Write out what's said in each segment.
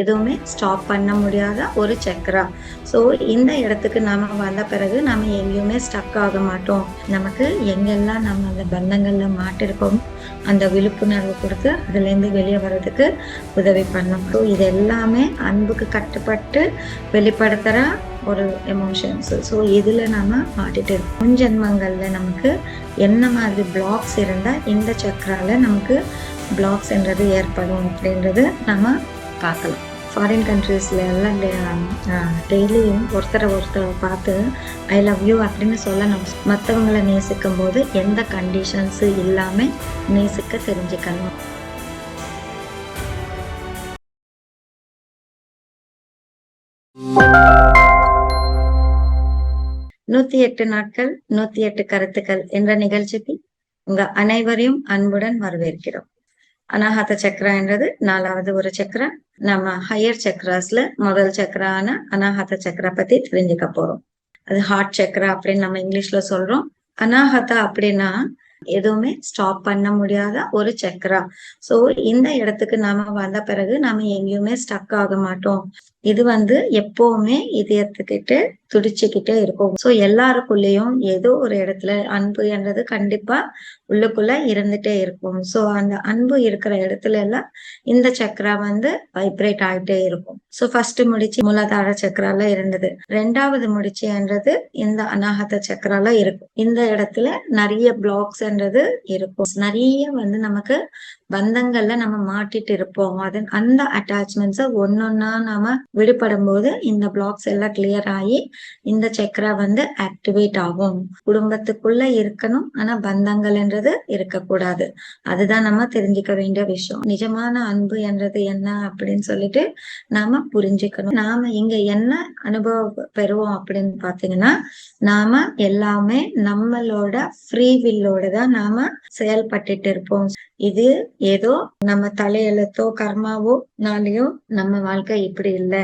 எதுவுமே ஸ்டாப் பண்ண முடியாத ஒரு சக்கரம் ஸோ இந்த இடத்துக்கு நாம் வந்த பிறகு நம்ம எங்கேயுமே ஸ்டக் ஆக மாட்டோம். நமக்கு எங்கெல்லாம் நம்ம அந்த பந்தங்களில் மாட்டிருக்கோம் அந்த விழிப்புணர்வு கொடுத்து அதுலேருந்து வெளியே வர்றதுக்கு உதவி பண்ணும் ஸோ இது எல்லாமே அன்புக்கு கட்டுப்பட்டு வெளிப்படுத்துகிற ஒரு எமோஷன்ஸ் ஸோ இதில் நம்ம மாட்டிட்டு இருக்கோம். முன் நமக்கு என்ன மாதிரி பிளாக்ஸ் இருந்தால் இந்த சக்கரால நமக்கு பிளாக்ஸ்ன்றது ஏற்படும் அப்படின்றது நம்ம பார்க்கலாம். ஃபாரின் கண்ட்ரீஸ்ல எல்லாம் டெய்லியும் ஒருத்தரை ஒருத்தரை பார்த்து ஐ லவ் யூ அப்படின்னு சொல்லணும். மற்றவங்களை நேசிக்கும் போது எந்த கண்டிஷன்ஸும் இல்லாமல் நேசிக்க தெரிஞ்சுக்கணும். நூத்தி எட்டு நாட்கள் நூத்தி எட்டு கருத்துக்கள் என்ற நிகழ்ச்சிக்கு உங்க அனைவரையும் அன்புடன் வரவேற்கிறோம். அனாஹத சக்கரா என்றது நாலாவது ஒரு சக்கரா நம்ம ஹையர் சக்கராஸ்ல முதல் சக்கரான அனாஹத சக்கரா பத்தி தெரிஞ்சுக்க போறோம். அது ஹார்ட் சக்கரா அப்படின்னு நம்ம இங்கிலீஷ்ல சொல்றோம். அனாஹதா அப்படின்னா எதுவுமே ஸ்டாப் பண்ண முடியாத ஒரு சக்கரா. சோ இந்த இடத்துக்கு நாம வந்த பிறகு நாம எங்கேயுமே ஸ்டக் ஆக மாட்டோம். இது வந்து எப்பவுமே இதயத்துக்கிட்டு துடிச்சுக்கிட்டே இருக்கும். சோ எல்லாருக்குள்ளேயும் ஏதோ ஒரு இடத்துல அன்பு என்றது கண்டிப்பா உள்ளுக்குள்ள இருந்துட்டே இருக்கும். சோ அந்த அன்பு இருக்கிற இடத்துல எல்லாம் இந்த சக்கரா வந்து வைப்ரேட் ஆகிட்டே இருக்கும். சோ ஃபர்ஸ்ட் முடிச்சு மூலாதார சக்கரால இருந்தது. ரெண்டாவது முடிச்சுன்றது இந்த அனாகத சக்கரால இருக்கும். இந்த இடத்துல நிறைய பிளாக்ஸ்ன்றது இருக்கும். நிறைய வந்து நமக்கு பந்தங்கள்ல நம்ம மாட்டிட்டு இருப்போம். அது அந்த அட்டாச்மெண்ட்ஸை ஒன்னொன்னா நாம விடுபடும் போது இந்த பிளாக்ஸ் எல்லாம் கிளியர் ஆகி இந்த சக்கரா வந்து ஆக்டிவேட் ஆகும். குடும்பத்துக்குள்ள இருக்கணும் ஆனா பந்தங்கள்ன்றது இருக்கக்கூடாது. அதுதான் நம்ம தெரிஞ்சுக்க வேண்டிய விஷயம். நிஜமான அன்பு என்றது என்ன அப்படின்னு சொல்லிட்டு நாம புரிஞ்சுக்கணும். நாம இங்க என்ன அனுபவம் பெறுவோம் அப்படின்னு பாத்தீங்கன்னா நாம எல்லாமே நம்மளோட ஃப்ரீ வில்லோட தான் நாம செயல்பட்டுட்டு இருப்போம். இது ஏதோ நம்ம தலையெழுத்தோ கர்மாவோ நாளையோ நம்ம வாழ்க்கை இப்படி இல்லை.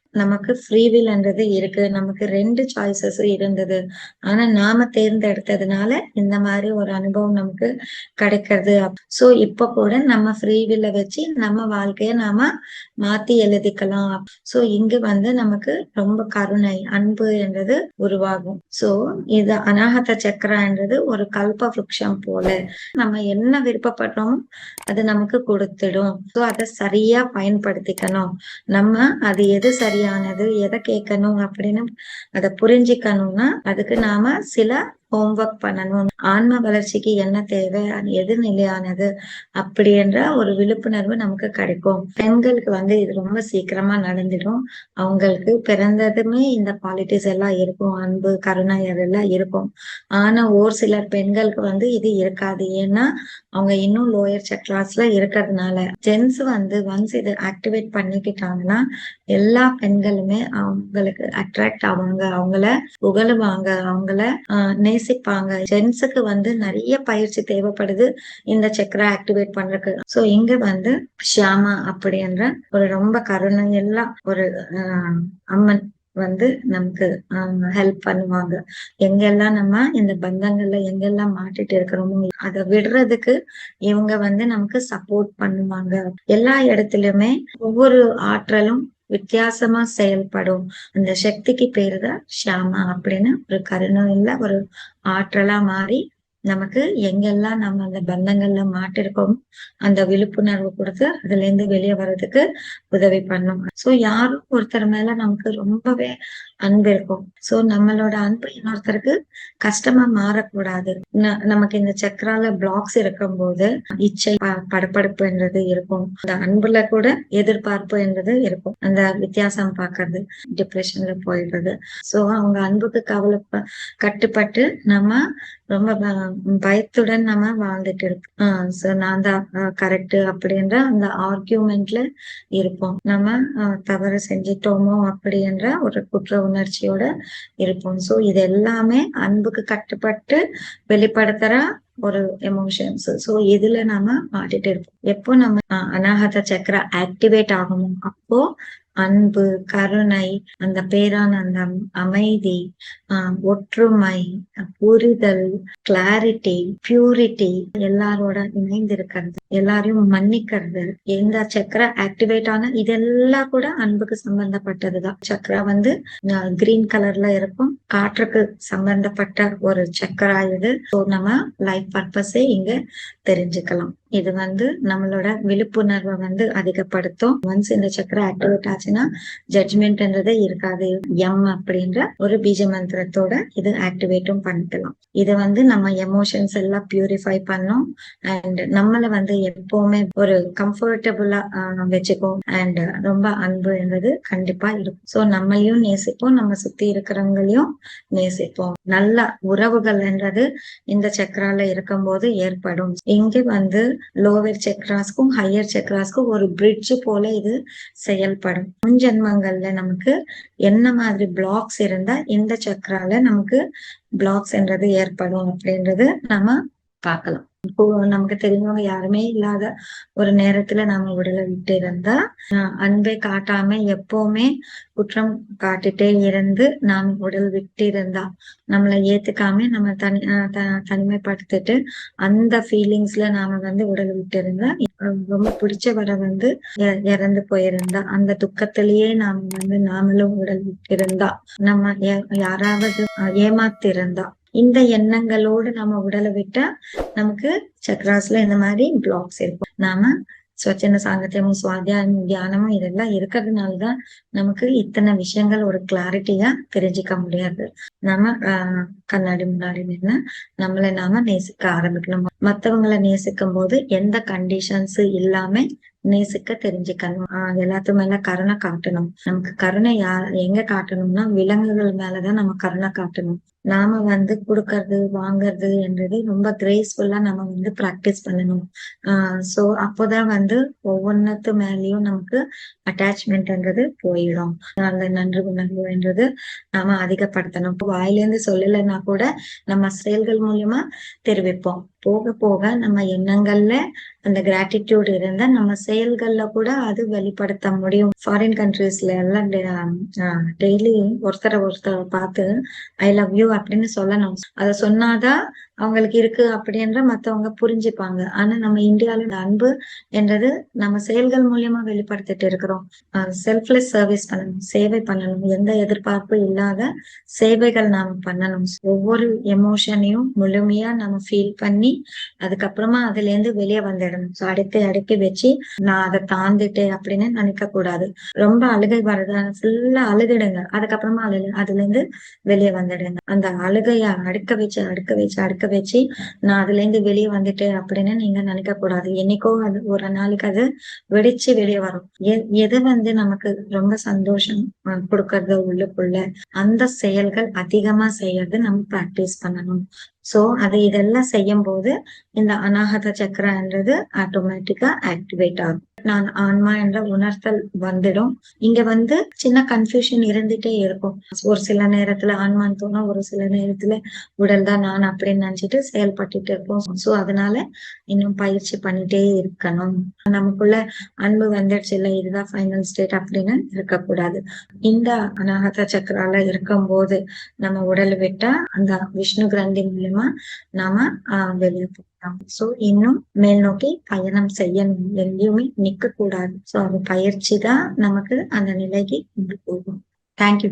நமக்கு ஃப்ரீவில்ன்றது இருக்கு. நமக்கு ரெண்டு சாய்ஸஸ் இருந்தது. ஆனா நாம தேர்ந்தெடுத்ததுனால இந்த மாதிரி ஒரு அனுபவம் நமக்கு கிடைக்கிறது. சோ இப்ப கூட நம்ம ஃப்ரீவில்ல வச்சு நம்ம வாழ்க்கைய நாம மாத்தி எழுதிக்கலாம். சோ இங்க வந்து நமக்கு ரொம்ப கருணை அன்பு என்றது உருவாகும். சோ இது அனாகத சக்கரன்றது ஒரு கல்ப விருட்சம் போல. நம்ம என்ன விருப்பப்படுறோமோ அது நமக்கு கொடுத்துடும். சோ அதை சரியா பயன்படுத்திக்கணும். நம்ம அது எது சரியானது எதை கேட்கணும் அப்படின்னு அதை புரிஞ்சுக்கணும்னா அதுக்கு நாம சில ஹோம்ஒர்க் பண்ணணும். ஆன்ம வளர்ச்சிக்கு என்ன தேவை? அது எது நிலையானது அப்படின்ற ஒரு விழிப்புணர்வு நமக்கு கிடைக்கும். பெண்களுக்கு வந்து இது ரொம்ப சீக்கிரமா நடந்துடும். அவங்களுக்கு பிறந்ததுமே இந்த குவாலிட்டிஸ் எல்லாம் இருக்கும். அன்பு கருணை எல்லாம் இருக்கும். ஆனா ஒரு சிலர் பெண்களுக்கு வந்து இது இருக்காது. ஏன்னா அவங்க இன்னும் லோயர் கிளாஸ்ல இருக்கிறதுனால. ஜென்ஸ் வந்து ஒன்ஸ் இது ஆக்டிவேட் பண்ணிக்கிட்டாங்கன்னா எல்லா பெண்களுமே அவங்களுக்கு அட்ராக்ட் ஆவாங்க. அவங்கள புகழுவாங்க. அவங்கள நேசிப்பாங்க. ஜென்ஸுக்கு வந்து நிறைய பயிற்சி தேவைப்படுது இந்த சக்கரை ஆக்டிவேட் பண்றதுக்கு. சோ இங்க வந்து ஷியாமா அப்படின்ற ஒரு ரொம்ப கருணை எல்லாம் ஒரு அம்மன் வந்து நமக்கு ஹெல்ப் பண்ணுவாங்க. எங்கெல்லாம் நம்ம இந்த பந்தங்கள்ல எங்கெல்லாம் மாட்டிட்டு இருக்கிறோமோ அதை விடுறதுக்கு இவங்க வந்து நமக்கு சப்போர்ட் பண்ணுவாங்க. எல்லா இடத்துலயுமே ஒவ்வொரு ஆற்றலும் வித்தியாசமா செயல்படும். அந்த சக்திக்கு பேருதான் ஷியாமா அப்படின்னு ஒரு கருணையில ஒரு ஆற்றலா மாறி நமக்கு எங்கெல்லாம் நம்ம அந்த பந்தங்கள்ல மாட்டிருக்கோம் அந்த விழிப்புணர்வு கொடுத்து அதுல இருந்து வெளியே வர்றதுக்கு உதவி பண்ணும். சோ யாரும் ஒருத்தர் மேல நமக்கு ரொம்பவே அன்பு இருக்கும். சோ நம்மளோட அன்பு இன்னொருத்தருக்கு கஷ்டமா மாறக்கூடாது. நமக்கு இந்த சக்கரால பிளாக்ஸ் இருக்கும் போது இச்சை படப்படுப்பு என்றது இருக்கும். அந்த அன்புல கூட எதிர்பார்ப்பு என்றது இருக்கும். அந்த வித்தியாசம் பாக்குறது டிப்ரெஷன்ல போயிடுறது. சோ அவங்க அன்புக்கு கவலை கட்டுப்பட்டு நம்ம ரொம்ப பயத்துடன் நம்ம வாழ்ந்துட்டு இருக்கோம் ஆஹ் சோ நான் தான் கரெக்ட் அப்படின்ற அந்த ஆர்கியூமெண்ட்ல இருப்போம். நம்ம தவறு செஞ்சிட்டோமோ அப்படின்ற ஒரு குற்ற உணர்ச்சியோட இருப்போம். சோ இது எல்லாமே அன்புக்கு கட்டுப்பட்டு வெளிப்படுத்துற ஒரு எமோஷன்ஸ் சோ இதுல நாம மாட்டிட்டு இருப்போம் எப்போ நம்ம அனாகத சக்கரா ஆக்டிவேட் ஆகணும் அப்போ அன்பு கருணை அந்த பேரானந்தம் அமைதி ஆஹ் ஒற்றுமை புரிதல் கிளாரிட்டி பியூரிட்டி எல்லாரோட இணைந்து இருக்கிறது எல்லாரையும் மன்னிக்கிறது. எந்த சக்கரா ஆக்டிவேட் ஆன இதெல்லாம் கூட அன்புக்கு சம்பந்தப்பட்டதுதான். சக்கரா வந்து கிரீன் கலர்ல இருக்கும். காற்றுக்கு சம்பந்தப்பட்ட ஒரு சக்கரா இது. நம்ம லைஃப் பர்பஸே இங்க தெரிஞ்சுக்கலாம். இது வந்து நம்மளோட விழிப்புணர்வை வந்து அதிகப்படுத்தும். ஒன்ஸ் இந்த சக்கரம் ஆக்டிவேட் ஆச்சுன்னா ஜட்மெண்ட்ன்றதே இருக்காது. எம் அப்படின்ற ஒரு பீஜ மந்திரத்தோட இது ஆக்டிவேட்டும் பண்ணிக்கலாம். இது வந்து நம்ம எமோஷன்ஸ் எல்லாம் பியூரிஃபை பண்ணும். அண்ட் நம்மள வந்து எப்பவுமே ஒரு கம்ஃபர்டபுளா வச்சுக்கும். அண்ட் ரொம்ப அன்புன்றது கண்டிப்பா இருக்கும். ஸோ நம்மளையும் நேசிப்போம். நம்ம சுத்தி இருக்கிறவங்களையும் நேசிப்போம். நல்ல உறவுகள் என்றது இந்த சக்கரால இருக்கும்போது ஏற்படும். இங்க வந்து லோவர் சக்ராஸ்க்கும் ஹையர் சக்ராஸ்க்கும் ஒரு பிரிட்ஜ் போல இது செயல்படும். முன் ஜென்மங்கள்ல நமக்கு என்ன மாதிரி பிளாக்ஸ் இருந்தா இந்த சக்கரால நமக்கு பிளாக்ஸ் என்றது ஏற்படும் அப்படின்றது நம்ம பார்க்கலாம். நமக்கு தெரிஞ்சவங்க யாருமே இல்லாத ஒரு நேரத்துல நாம உடலை விட்டு இருந்தா அன்பை காட்டாம எப்பவுமே குற்றம் காட்டிட்டே இருந்து நாம் உடல் விட்டு இருந்தா நம்மளை ஏத்துக்காம நம்ம தனி தனிமைப்படுத்திட்டு அந்த ஃபீலிங்ஸ்ல நாம வந்து உடல் விட்டு இருந்தா ரொம்ப பிடிச்சவரை வந்து இறந்து போயிருந்தா அந்த துக்கத்திலேயே நாம வந்து நாமளும் உடல் விட்டு இருந்தா நம்ம யாராவது ஏமாத்திருந்தா. இந்த எண்ணங்களோடு நம்ம உடலை விட்டா நமக்கு சக்ராஸ்ல இந்த மாதிரி பிளாக்ஸ் இருக்கும். நாம ஸ்வச்சன சாங்கத்தியமும் சுவாத்தியாயமும் தியானமும் இதெல்லாம் இருக்கிறதுனாலதான் நமக்கு இத்தனை விஷயங்கள் ஒரு கிளாரிட்டியா தெரிஞ்சுக்க முடியாது. நம்ம ஆஹ் கண்ணாடி முன்னாடி நின்று நம்மளை நாம நேசிக்க ஆரம்பிக்கணும். மத்தவங்களை நேசிக்கும் போது எந்த கண்டிஷன்ஸ் இல்லாம நேசிக்க தெரிஞ்சுக்கணும். எல்லாத்து மேல கருணை காட்டணும். நமக்கு கருணை யார் எங்க காட்டணும்னா விலங்குகள் மேலதான் நம்ம கருணை காட்டணும். நாம வந்து கொடுக்கறது வாங்கறது என்றது ரொம்ப கிரேஸ்ஃபுல்லா நம்ம வந்து பிராக்டிஸ் பண்ணணும். ஆஹ் சோ அப்போதான் வந்து ஒவ்வொன்னத்து மேலயும் நமக்கு அட்டாச்மெண்ட்ன்றது போயிடும். அந்த நன்றி உணர்வுன்றது நாம அதிகப்படுத்தணும். வாயிலேருந்து சொல்லலைன்னா கூட நம்ம செயல்கள் மூலியமா தெரிவிப்போம். போக போக நம்ம எண்ணங்கள்ல அந்த கிராட்டிடியூட் இருந்தா நம்ம செயல்கள்ல கூட அது வெளிப்படுத்த முடியும். ஃபாரின் கண்ட்ரீஸ்ல எல்லாம் டெய்லி ஒருத்தரை ஒருத்தரை பார்த்து ஐ லவ் யூ அப்படின்னு சொல்லணும். அதை சொன்னாதான் அவங்களுக்கு இருக்கு அப்படின்ற மத்தவங்க புரிஞ்சுப்பாங்க. ஆனா நம்ம இந்தியாவில அன்பு என்றது நம்ம செயல்கள் மூலியமா வெளிப்படுத்திட்டு இருக்கிறோம். செல்ஃப்லெஸ் சர்வீஸ் பண்ணணும் சேவை பண்ணணும். எந்த எதிர்பார்ப்பு இல்லாத சேவைகள் நாம பண்ணணும். ஒவ்வொரு எமோஷனையும் முழுமையா நம்ம ஃபீல் பண்ணி அதுக்கப்புறமா அதுல இருந்து வெளியே வந்துடும் ஸோ அடுக்கி அடுக்கி வச்சு நான் அதை தாண்டிட்டேன் அப்படின்னு நினைக்க கூடாது ரொம்ப அழுகை வர்றதா ஃபுல்லா அழுகிடுங்க அதுக்கப்புறமா அழு அதுல இருந்து வெளியே வந்துடுங்க. அந்த அழுகைய அடுக்க வச்சு அடுக்க வச்சு அடுக்க வச்சு நான் அதுல இருந்து வெளியே வந்துட்டேன் அப்படின்னு நீங்க நினைக்க கூடாது என்னைக்கோ அது ஒரு நாளைக்கு அது வெடிச்சு வெளியே வரும். எது வந்து நமக்கு ரொம்ப சந்தோஷம் கொடுக்கறது உள்ளுக்குள்ள அந்த செயல்கள் அதிகமா செய்யறது நம்ம பிராக்டிஸ் பண்ணணும். சோ அது இதெல்லாம் செய்யும் போது இந்த அநாகத சக்கரன்றது ஆட்டோமேட்டிக்கா ஆக்டிவேட் ஆகும். நான் ஆன்மா என்ற உணர்த்தல் வந்துடும். இங்க வந்து சின்ன கன்ஃபியூஷன் இருந்துட்டே இருக்கும். ஒரு சில நேரத்துல ஆன்மான்னு தோணும் ஒரு சில நேரத்துல உடல் தான் நான் அப்படின்னு நினைச்சிட்டு செயல்பட்டுட்டு இருப்போம். சோ அதனால இன்னும் பயிற்சி பண்ணிட்டே இருக்கணும். நமக்குள்ள அன்பு வந்துடுச்சு இல்ல இதுதான் ஃபைனல் ஸ்டேட் அப்படின்னு இருக்கக்கூடாது. இந்த அநாகத சக்கரால இருக்கும் போது நம்ம உடல் விட்டா அந்த விஷ்ணு கிரந்தி மூலியமா நாம வெளியே சோ இன்னும் மேல் நோக்கி பயணம் செய்யணும் எங்கேயுமே நிக்க கூடாது சோ அது பயிற்சி தான் நமக்கு அந்த நிலைக்கு கொண்டு போகும். தேங்க்யூ